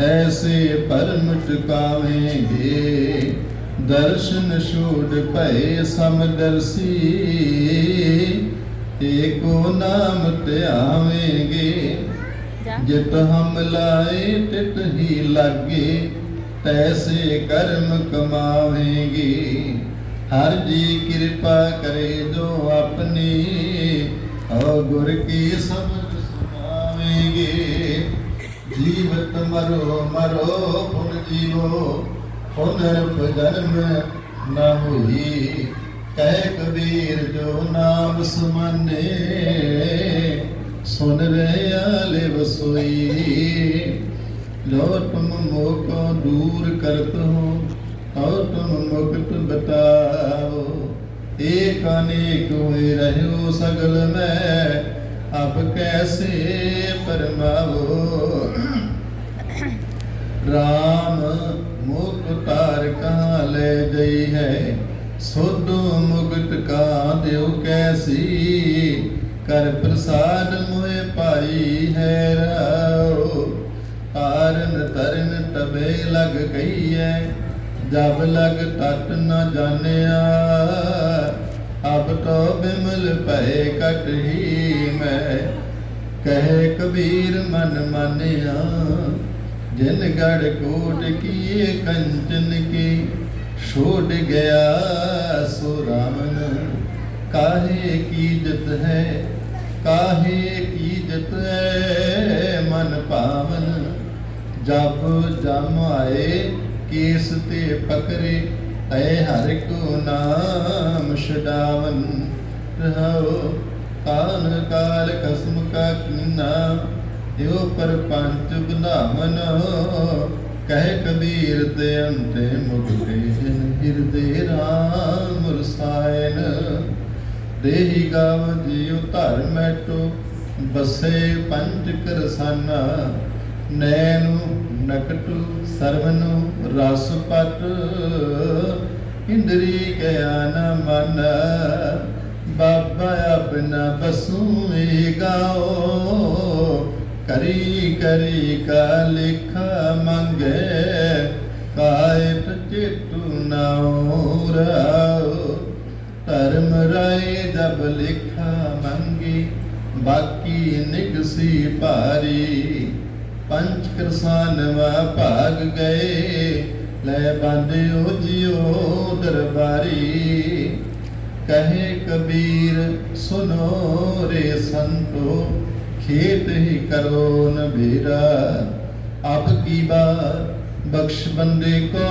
ਐਸੇ ਪਰਮ ਟਿਕਾਵੇਂਗੇ ਦਰਸ਼ਨ ਛੋੜ ਭਏ ਸਮਦਰਸੀ ਏਕੋ ਨਾਮ ਧਿਆਵੇਂਗੇ ਜਿਤ ਹਮ ਲਾਏ ਤਿਤ ਹੀ ਲਾਗੇ ਤੈਸੇ ਕਰਮ ਕਮਾਵੇਂਗੇ ਹਰ ਜੀ ਕਿਰਪਾ ਕਰੇ ਜੋ ਆਪਣੀ ਔ ਗੁਰ ਕੀ ਸੁਣਾਵੇਂਗੇ ਜੀਵਤ ਮਰੋ ਮਰੋ ਪੁਨ ਜੀਵੋ ਪੁਨਰ ਜਨਮ ਨਾ ਹੋਈ। ਕਹਿ ਕਬੀਰ ਜੋ ਨਾਮ ਸੁਮਨੇ, ਸੁਨ ਰਿਹਾ ਲੈ ਵਸੋਈ ਜੋ ਤੁਮ ਮੋਕੋ ਦੂਰ ਕਰਤ ਹੋ ਔ ਤੁਮ ਮੁਕਤ ਬਤਾਓ। ਏਕ ਅਨੇਕ ਹੋਏ ਰਹਿਓ ਸਗਲ ਮੈਂ ਅਬ ਕੈਸੇ ਪਰਮਾਵੋ? ਰਾਮ ਮੁਖ ਤਾਰ ਕਹਾਂ ਲੈ ਗਈ ਹੈ ਸੋਧੋ ਮੁਗਤ ਕਾ ਦਿਓ ਕੈਸੀ? ਕਰ ਪ੍ਰਸਾਦ ਮੋਏ ਪਾਈ ਹੈ ਰਾਓ। ਤਾਰਨ ਤਰਨ ਤਬੇ ਲਗ ਗਈ ਹੈ, ਜਬ ਲਗ ਤਟ ਨ ਜਾਣਿਆ। ਅਬ ਤੋ ਬਿਮਲ ਭਏ ਕਟ ਹੀ ਮੈਂ ਕਹੇ ਕਬੀਰ ਮਨ ਮੰਨਿਆ, ਜਿਨ ਗੜ ਕੋਟ ਕੀਏ ਕੰਚਨ ਕੀ ਛੋੜ ਗਿਆ ਸੋ ਰਾਮਨ ਕਾਹੇ ਕੀ ਜਤ ਹੈ, ਕਾਹੇ ਕੀ ਜਤ ਹੈ ਮਨ ਭਾਵਨ। ਜਬ ਜਮ ਆਏ, ਕੇਸ ਤੇ ਪਕਰੇ ਐ ਹਰਿ ਕੋ ਨਾਮ ਛਡਾਵਨ। ਰਹਾਓ ਕਾਨ ਕਾਲ ਕਸਮ ਕਾ ਕੀਨਾ ਦਿਓ ਪਰ ਪੰਚ ਬਨਾਵਨ ਕਹਿ ਕਬੀਰ ਤੇ ਅੰਤੇ ਮੁਕਤੇ ਜਿਨ ਹਿਰਦੇ ਰਾਮ ਰਸਾਇਨ ਦੇਹੀ ਗਾਵ ਜੀਉ ਧਰ ਮੈਟੋ, ਬਸੇ ਪੰਚ ਕਰਸਾਨਾ। ਨੈਨੂ ਨਕਟੂ ਸਰਵਨੂ ਰਸ ਪਟ ਇੰਦਰੀ ਕਿਆ ਨ ਮਨ। ਬਾਬਾ ਆਪਣਾ ਬਸੂਏ ਗਾਓ। ਕਰੀ ਕਰੀ ਕਾ ਲਿਖਾ ਮੰਗੇ ਕਾਇਤ ਚਿਤੂ ਧਰਮ ਰਾਏ ਜਬ ਲਿਖਾ ਮੰਗੀ, ਬਾਕੀ ਨਿਗਸੀ ਭਾਰੀ। ਪੰਚ ਕਰਸਾਨਵਾ ਭਾਗ ਗਏ, ਲੈ ਬੰਦਿਓ ਜਿਉ ਦਰਬਾਰੀ। ਕਹੇ ਕਬੀਰ, ਸੁਨੋ ਰੇ ਸੰਤੋ, ਖੇਤ ਹੀ ਕਰੋ ਨਬੀਰਾ ਅਬ ਕੀ ਬਾਰ ਬਖਸ਼ ਬੰਦੇ ਕੋ?